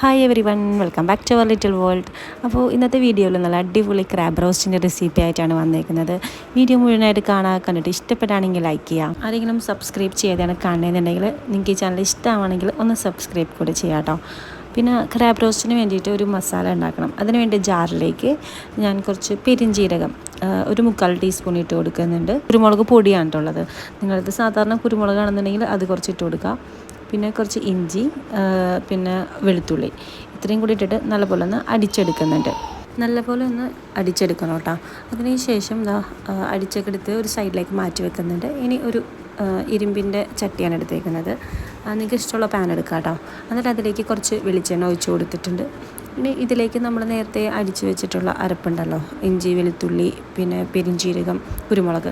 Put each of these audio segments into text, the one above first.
Hi everyone welcome back to our little world അപ്പോൾ ഇന്നത്തെ വീഡിയോയിൽ നല്ല അടിപൊളി ക്രാബ് റോസ്റ്റിന്റെ റെസിപ്പി ആയിട്ടാണ് വന്നേക്കുന്നത്. വീഡിയോ മുഴുവനായിട്ട് കാണാൻ കണ്ടിട്ട് ഇഷ്ടപ്പെട്ടാണെങ്കിൽ ലൈക്ക് ചെയ്യാം. ആരെങ്കിലും സബ്സ്ക്രൈബ് ചെയ്യാതെയാണ് കാണുന്നതെന്നുണ്ടെങ്കിൽ നിങ്ങൾക്ക് ഈ ചാനൽ ഇഷ്ടമാണെങ്കിൽ ഒന്ന് സബ്സ്ക്രൈബ് കൂടെ ചെയ്യാം കേട്ടോ പിന്നെ ക്രാബ് റോസ്റ്റിന് വേണ്ടിയിട്ട് ഒരു മസാല ഉണ്ടാക്കണം. അതിനുവേണ്ടി ജാറിലേക്ക് ഞാൻ കുറച്ച് പെരിഞ്ജീരകം ഒരു മുക്കാൽ ടീസ്പൂൺ ഇട്ട് കൊടുക്കുന്നുണ്ട്. കുരുമുളക് പൊടിയാണ് ഉള്ളത്. നിങ്ങളത് സാധാരണ കുരുമുളകാണെന്നുണ്ടെങ്കിൽ അത് കുറച്ച് ഇട്ട് കൊടുക്കുക. പിന്നെ കുറച്ച് ഇഞ്ചി പിന്നെ വെളുത്തുള്ളി. ഇത്രയും കൂടി ഇട്ടിട്ട് നല്ലപോലെ ഒന്ന് അടിച്ചെടുക്കുന്നുണ്ട്. നല്ലപോലെ ഒന്ന് അടിച്ചെടുക്കണം കേട്ടോ. അതിന് ശേഷം ആ, അടിച്ചൊക്കെ എടുത്ത് ഒരു സൈഡിലേക്ക് മാറ്റി വെക്കുന്നുണ്ട്. ഇനി ഒരു ഇരുമ്പിന്റെ ചട്ടിയാണ് എടുത്തേക്കുന്നത്. നിങ്ങൾക്ക് ഇഷ്ടമുള്ള പാൻ എടുക്കാം കേട്ടോ. എന്നിട്ട് അതിലേക്ക് കുറച്ച് വെളിച്ചെണ്ണ ഒഴിച്ച് കൊടുത്തിട്ടുണ്ട്. ഇനി ഇതിലേക്ക് നമ്മൾ നേരത്തെ അടിച്ചു വെച്ചിട്ടുള്ള അരപ്പുണ്ടല്ലോ. ഇഞ്ചി വെളുത്തുള്ളി പിന്നെ പെരിഞ്ചീരകം കുരുമുളക്.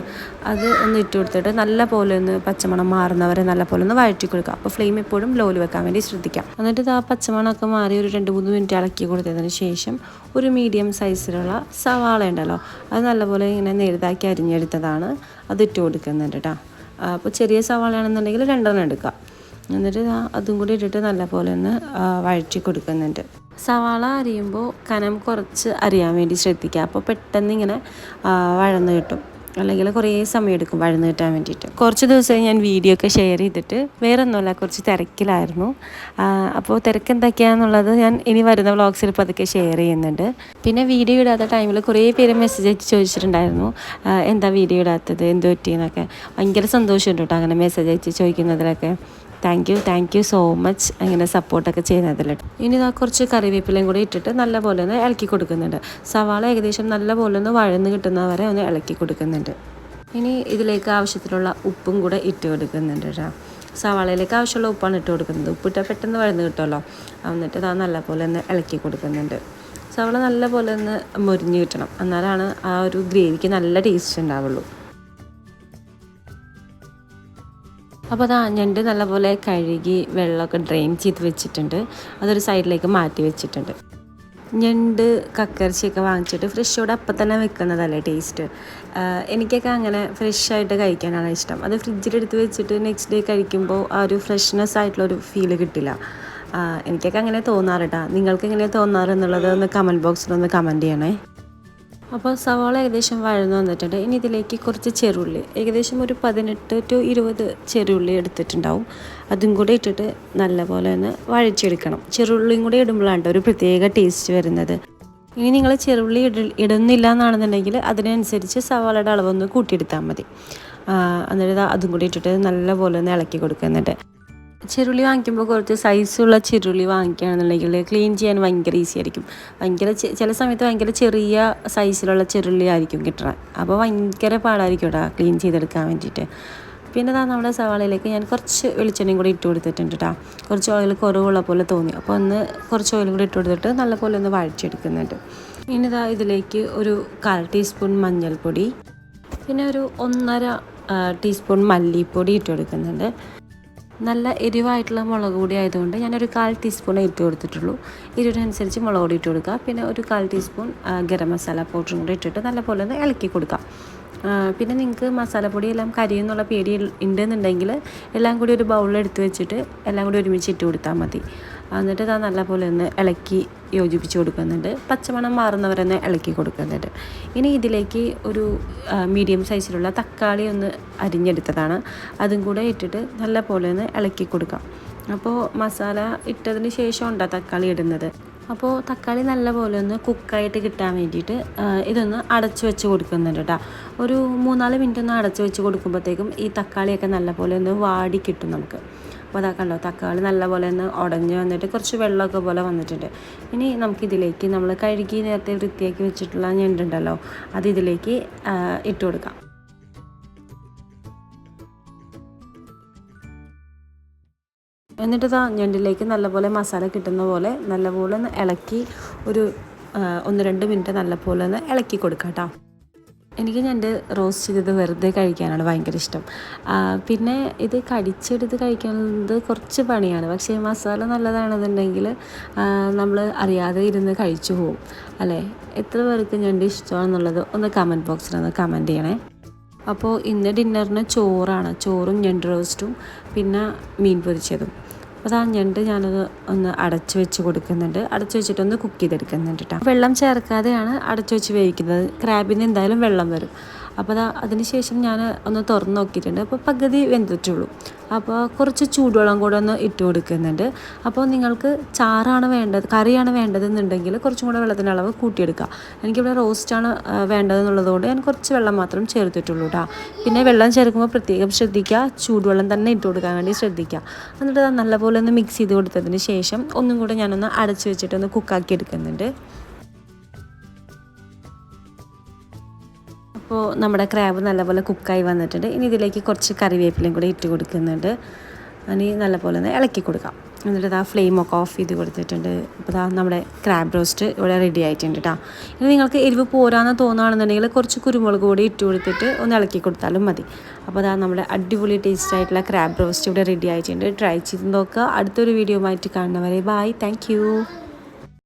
അത് ഒന്ന് ഇട്ട് കൊടുത്തിട്ട് നല്ല പോലെ ഒന്ന് പച്ചമണം മാറുന്നവരെ നല്ല പോലെ ഒന്ന് വഴറ്റി കൊടുക്കുക. അപ്പോൾ ഫ്ലെയിം എപ്പോഴും ലോയിൽ വെക്കാൻ വേണ്ടി ശ്രദ്ധിക്കാം. എന്നിട്ട് ആ പച്ചമണമൊക്കെ മാറി ഒരു രണ്ട് മൂന്ന് മിനിറ്റ് ഇളക്കി കൊടുത്തതിന് ശേഷം ഒരു മീഡിയം സൈസിലുള്ള സവാള ഉണ്ടല്ലോ അത് നല്ലപോലെ ഇങ്ങനെ നേരിതാക്കി അരിഞ്ഞെടുത്തതാണ് അത് ഇട്ട് കൊടുക്കുന്നുണ്ട് കേട്ടോ അപ്പോൾ ചെറിയ സവാളയാണെന്നുണ്ടെങ്കിൽ രണ്ടെണ്ണം എടുക്കുക എന്നിട്ട് അതും കൂടി ഇട്ടിട്ട് നല്ലപോലെ ഒന്ന് വഴറ്റി കൊടുക്കുന്നുണ്ട്. സവാള അരിയുമ്പോൾ കനം കുറച്ച് അറിയാൻ വേണ്ടി ശ്രദ്ധിക്കുക. അപ്പോൾ പെട്ടെന്ന് ഇങ്ങനെ വഴന്ന് കിട്ടും. അല്ലെങ്കിൽ കുറേ സമയം എടുക്കും വഴന്ന് കിട്ടാൻ വേണ്ടിയിട്ട്. കുറച്ച് ദിവസമായി ഞാൻ വീഡിയോ ഒക്കെ ഷെയർ ചെയ്തിട്ട്. വേറെ ഒന്നുമല്ല കുറച്ച് തിരക്കിലായിരുന്നു. അപ്പോൾ തിരക്ക് എന്തൊക്കെയാണെന്നുള്ളത് ഞാൻ ഇനി വരുന്ന വ്ളോഗ്സിൽ ഇപ്പോൾ അതൊക്കെ ഷെയർ ചെയ്യുന്നുണ്ട്. പിന്നെ വീഡിയോ ഇടാത്ത ടൈമിൽ കുറേ പേര് മെസ്സേജ് അയച്ച് ചോദിച്ചിട്ടുണ്ടായിരുന്നു. എന്താ വീഡിയോ ഇടാത്തത്? എന്ത് പറ്റിയെന്നൊക്കെ. ഭയങ്കര സന്തോഷമുണ്ട് കേട്ടോ അങ്ങനെ മെസ്സേജ് അയച്ച് ചോദിക്കുന്നതിലൊക്കെ. Thank you thank you so much അങ്ങനെ സപ്പോർട്ടൊക്കെ ചെയ്യുന്നതിൽ ഇനി ഇതാ കുറച്ച് കറിവേപ്പിലയും കൂടി ഇട്ടിട്ട് നല്ലപോലെ ഒന്ന് ഇളക്കി കൊടുക്കുന്നുണ്ട്. സവാള ഏകദേശം നല്ലപോലെ ഒന്ന് വഴന്ന് കിട്ടുന്നവരെ ഒന്ന് ഇളക്കി കൊടുക്കുന്നുണ്ട്. ഇനി ഇതിലേക്ക് ആവശ്യത്തിലുള്ള ഉപ്പും കൂടെ ഇട്ട് കൊടുക്കുന്നുണ്ട് കേട്ടോ. സവാളയിലേക്ക് ആവശ്യമുള്ള ഉപ്പാണ് ഇട്ട് കൊടുക്കുന്നത്. ഉപ്പിട്ടാൽ പെട്ടെന്ന് വഴന്ന് കിട്ടുമല്ലോ. എന്നിട്ട് ഇതാ നല്ലപോലെ ഒന്ന് ഇളക്കി കൊടുക്കുന്നുണ്ട്. സവാള നല്ലപോലെ ഒന്ന് മുരിഞ്ഞ് കിട്ടണം. എന്നാലാണ് ആ ഒരു ഗ്രേവിക്ക് നല്ല ടേസ്റ്റ് ഉണ്ടാവുള്ളൂ. അപ്പോൾ അതാ ഞണ്ട് നല്ലപോലെ കഴുകി വെള്ളമൊക്കെ ഡ്രെയിൻ ചെയ്ത് വെച്ചിട്ടുണ്ട്. അതൊരു സൈഡിലേക്ക് മാറ്റി വെച്ചിട്ടുണ്ട്. ഞണ്ട് കക്കർച്ചിയൊക്കെ വാങ്ങിച്ചിട്ട് ഫ്രഷോടെ അപ്പം തന്നെ വെക്കുന്നതല്ലേ ടേസ്റ്റ്? എനിക്കൊക്കെ അങ്ങനെ ഫ്രഷായിട്ട് കഴിക്കാനാണ് ഇഷ്ടം. അത് ഫ്രിഡ്ജിലെടുത്ത് വെച്ചിട്ട് നെക്സ്റ്റ് ഡേ കഴിക്കുമ്പോൾ ആ ഒരു ഫ്രഷ്നെസ് ആയിട്ടുള്ളൊരു ഫീൽ കിട്ടില്ല. എനിക്കൊക്കെ അങ്ങനെ തോന്നാറുട്ടാ. നിങ്ങൾക്ക് എങ്ങനെ തോന്നാറ് എന്നുള്ളത് ഒന്ന് കമന്റ് ബോക്സിൽ ഒന്ന് കമന്റ് ചെയ്യണേ. അപ്പോൾ സവാള ഏകദേശം വഴന്ന് വന്നിട്ടുണ്ട്. ഇനി ഇതിലേക്ക് കുറച്ച് ചെറുള്ളി. ഏകദേശം ഒരു പതിനെട്ട് ടു ഇരുപത് ചെറുള്ളി എടുത്തിട്ടുണ്ടാവും. അതും കൂടെ ഇട്ടിട്ട് നല്ലപോലെ ഒന്ന് വഴച്ചെടുക്കണം ചെറുള്ളിയും കൂടെ ഇടുമ്പോഴാണ് ഒരു പ്രത്യേക ടേസ്റ്റ് വരുന്നത്. ഇനി നിങ്ങൾ ചെറുള്ളി ഇട ഇടുന്നില്ല എന്നാണെന്നുണ്ടെങ്കിൽ അതിനനുസരിച്ച് സവാളയുടെ അളവൊന്ന് കൂട്ടിയെടുത്താൽ മതി. എന്നിട്ട് അതും കൂടി ഇട്ടിട്ട് നല്ലപോലെ ഒന്ന് ഇളക്കി കൊടുക്കുന്നുണ്ട്. ചെറുള്ളി വാങ്ങിക്കുമ്പോൾ കുറച്ച് സൈസുള്ള ചിരുളി വാങ്ങിക്കുകയാണെന്നുണ്ടെങ്കിൽ ക്ലീൻ ചെയ്യാൻ ഭയങ്കര ഈസി ആയിരിക്കും. ഭയങ്കര ചില സമയത്ത് ഭയങ്കര ചെറിയ സൈസിലുള്ള ചിരുളി ആയിരിക്കും കിട്ടണം അപ്പോൾ ഭയങ്കര പാടായിരിക്കും കേട്ടോ ക്ലീൻ ചെയ്തെടുക്കാൻ വേണ്ടിയിട്ട്. പിന്നെ ദാ നമ്മുടെ സവാളയിലേക്ക് ഞാൻ കുറച്ച് വെളിച്ചെണ്ണയും കൂടി ഇട്ട് കൊടുത്തിട്ടുണ്ട് കേട്ടോ കുറച്ച് ഓയിൽ കുറവുള്ള പോലെ തോന്നി. അപ്പോൾ ഒന്ന് കുറച്ച് ഓയിലും കൂടി ഇട്ട് കൊടുത്തിട്ട് നല്ലപോലെ ഒന്ന് വഴച്ചെടുക്കുന്നുണ്ട് ഇനി ഇതാ ഇതിലേക്ക് ഒരു കാൽ ടീസ്പൂൺ മഞ്ഞൾപ്പൊടി. പിന്നെ ഒരു ഒന്നര ടീസ്പൂൺ മല്ലിപ്പൊടി ഇട്ട് കൊടുക്കുന്നുണ്ട്. നല്ല എരിവായിട്ടുള്ള മുളക് പൊടി ആയതുകൊണ്ട് ഞാനൊരു കാൽ ടീസ്പൂൺ ഇട്ട് കൊടുത്തിട്ടുള്ളൂ. എരിവിനനുസരിച്ച് മുളക് പൊടി ഇട്ട് കൊടുക്കുക. പിന്നെ ഒരു കാൽ ടീസ്പൂൺ ഗരം മസാല പൗഡറും കൂടി ഇട്ടിട്ട് നല്ലപോലെ ഒന്ന് ഇളക്കി കൊടുക്കാം പിന്നെ നിങ്ങൾക്ക് മസാലപ്പൊടി എല്ലാം കരിയെന്നുള്ള പേടി ഉണ്ടെന്നുണ്ടെങ്കിൽ എല്ലാം കൂടി ഒരു ബൗളിൽ എടുത്ത് വെച്ചിട്ട് എല്ലാം കൂടി ഒരുമിച്ച് ഇട്ട് കൊടുത്താൽ മതി. എന്നിട്ട് ഇതാ നല്ലപോലെ ഒന്ന് ഇളക്കി യോജിപ്പിച്ച് കൊടുക്കുന്നുണ്ട്. പച്ചമണം മാറുന്നവരെ ഒന്ന് ഇളക്കി കൊടുക്കുന്നുണ്ട്. ഇനി ഇതിലേക്ക് ഒരു മീഡിയം സൈസിലുള്ള തക്കാളി ഒന്ന് അരിഞ്ഞെടുത്തതാണ്. അതും കൂടെ ഇട്ടിട്ട് നല്ലപോലെ ഒന്ന് ഇളക്കി കൊടുക്കാം. അപ്പോൾ മസാല ഇട്ടതിന് ശേഷം തക്കാളി ഇടുന്നത്? അപ്പോൾ തക്കാളി നല്ലപോലെ ഒന്ന് കുക്കായിട്ട് കിട്ടാൻ വേണ്ടിയിട്ട് ഇതൊന്ന് അടച്ചു വെച്ച് കൊടുക്കുന്നുണ്ട് കേട്ടോ ഒരു മൂന്നാൽ മിനിറ്റ് ഒന്ന് അടച്ചു വെച്ച് കൊടുക്കുമ്പോഴത്തേക്കും ഈ തക്കാളിയൊക്കെ നല്ലപോലെ ഒന്ന് വാടി കിട്ടും നമുക്ക്. അപ്പോൾ അതാ കണ്ടോ തക്കാളി നല്ലപോലെ ഒന്ന് ഉടഞ്ഞ് വന്നിട്ട് കുറച്ച് വെള്ളമൊക്കെ പോലെ വന്നിട്ടുണ്ട്. ഇനി നമുക്കിതിലേക്ക് നമ്മൾ കഴുകി നേരത്തെ വൃത്തിയാക്കി വെച്ചിട്ടുള്ള ഞണ്ടുണ്ടല്ലോ അത് ഇതിലേക്ക് ആ, ഇട്ട് കൊടുക്കാം. എന്നിട്ട് ഇതാ ഞണ്ടിലേക്ക് നല്ലപോലെ മസാല കിട്ടുന്ന പോലെ നല്ലപോലെ ഒന്ന് ഇളക്കി ഒരു ആ, ഒന്ന് രണ്ട് മിനിറ്റ് നല്ലപോലെ ഒന്ന് ഇളക്കി കൊടുക്കാം കേട്ടോ എനിക്ക് ഞണ്ട് റോസ്റ്റ് ചെയ്തത് വെറുതെ കഴിക്കാനാണ് ഭയങ്കര ഇഷ്ടം. പിന്നെ ഇത് കടിച്ചെടുത്ത് കഴിക്കുന്നത് കുറച്ച് പണിയാണ്. പക്ഷേ മസാല നല്ലതാണെന്നുണ്ടെങ്കിൽ നമ്മൾ അറിയാതെ ഇരുന്ന് കഴിച്ചു പോകും അല്ലേ? എത്ര പേർക്ക് ഞണ്ട് ഇഷ്ടമാണെന്നുള്ളത് ഒന്ന് കമന്റ് ബോക്സിൽ ഒന്ന് കമന്റ് ചെയ്യണേ. അപ്പോൾ ഇന്ന് ഡിന്നറിന് ചോറാണ്. ചോറും ഞണ്ട് റോസ്റ്റും പിന്നെ മീൻ പൊരിച്ചതും. അപ്പോൾ ആ ഞണ്ട് ഞാനത് ഒന്ന് അടച്ചു വെച്ച് കൊടുക്കുന്നുണ്ട്. അടച്ചു വെച്ചിട്ടൊന്ന് കുക്ക് ചെയ്തെടുക്കുന്നുണ്ട് കേട്ടോ വെള്ളം ചേർക്കാതെയാണ് അടച്ചു വെച്ച് വേവിക്കുന്നത്. ക്രാബിന് എന്തായാലും വെള്ളം വരും. അപ്പോൾ അതാ അതിന് ശേഷം ഞാൻ ഒന്ന് തുറന്ന് നോക്കിയിട്ടുണ്ട്. അപ്പോൾ പകുതി വെന്തിട്ടുള്ളൂ. അപ്പോൾ കുറച്ച് ചൂടുവെള്ളം കൂടെ ഒന്ന് ഇട്ട് കൊടുക്കുന്നുണ്ട്. അപ്പോൾ നിങ്ങൾക്ക് ചാറാണ് വേണ്ടത് കറിയാണ് വേണ്ടതെന്നുണ്ടെങ്കിൽ കുറച്ചും കൂടെ വെള്ളത്തിന്റെ അളവ് കൂട്ടിയെടുക്കുക. എനിക്കിവിടെ റോസ്റ്റാണ് വേണ്ടതെന്നുള്ളതുകൊണ്ട് ഞാൻ കുറച്ച് വെള്ളം മാത്രം ചേർത്തിട്ടുള്ളൂ കേട്ടോ പിന്നെ വെള്ളം ചേർക്കുമ്പോൾ പ്രത്യേകം ശ്രദ്ധിക്കുക. ചൂടുവെള്ളം തന്നെ ഇട്ട് കൊടുക്കാൻ വേണ്ടി ശ്രദ്ധിക്കുക. എന്നിട്ട് നല്ലപോലെ ഒന്ന് മിക്സ് ചെയ്ത് കൊടുത്തതിന് ശേഷം ഒന്നും കൂടെ ഞാനൊന്ന് അടച്ച് വെച്ചിട്ട് ഒന്ന് കുക്കാക്കി എടുക്കുന്നുണ്ട് അപ്പോൾ നമ്മുടെ ക്രാബ് നല്ലപോലെ കുക്കായി വന്നിട്ടുണ്ട്. ഇനി ഇതിലേക്ക് കുറച്ച് കറിവേപ്പിലയും കൂടി ഇട്ട് കൊടുക്കുന്നുണ്ട്. ഇനി നല്ലപോലെ ഒന്ന് ഇളക്കി കൊടുക്കാം. എന്നിട്ട് ഇതാ ഫ്ലെയിമൊക്കെ ഓഫ് ചെയ്ത് കൊടുത്തിട്ടുണ്ട്. അപ്പോൾ ഇതാ നമ്മുടെ ക്രാബ് റോസ്റ്റ് ഇവിടെ റെഡി ആയിട്ടുണ്ട് കേട്ടോ ഇനി നിങ്ങൾക്ക് എരിവ് പോരാന്ന് തോന്നുകയാണെന്നുണ്ടെങ്കിൽ കുറച്ച് കുരുമുളക് കൂടി ഇട്ട് കൊടുത്തിട്ട് ഒന്ന് ഇളക്കി കൊടുത്താലും മതി. അപ്പോൾ അതാ നമ്മുടെ അടിപൊളി ടേസ്റ്റ് ആയിട്ടുള്ള ക്രാബ് റോസ്റ്റ് ഇവിടെ റെഡി ആയിട്ടുണ്ട്. ട്രൈ ചെയ്ത് നോക്കുക. അടുത്തൊരു വീഡിയോ ആയിട്ട് കാണുന്നവരെ ബായ് താങ്ക്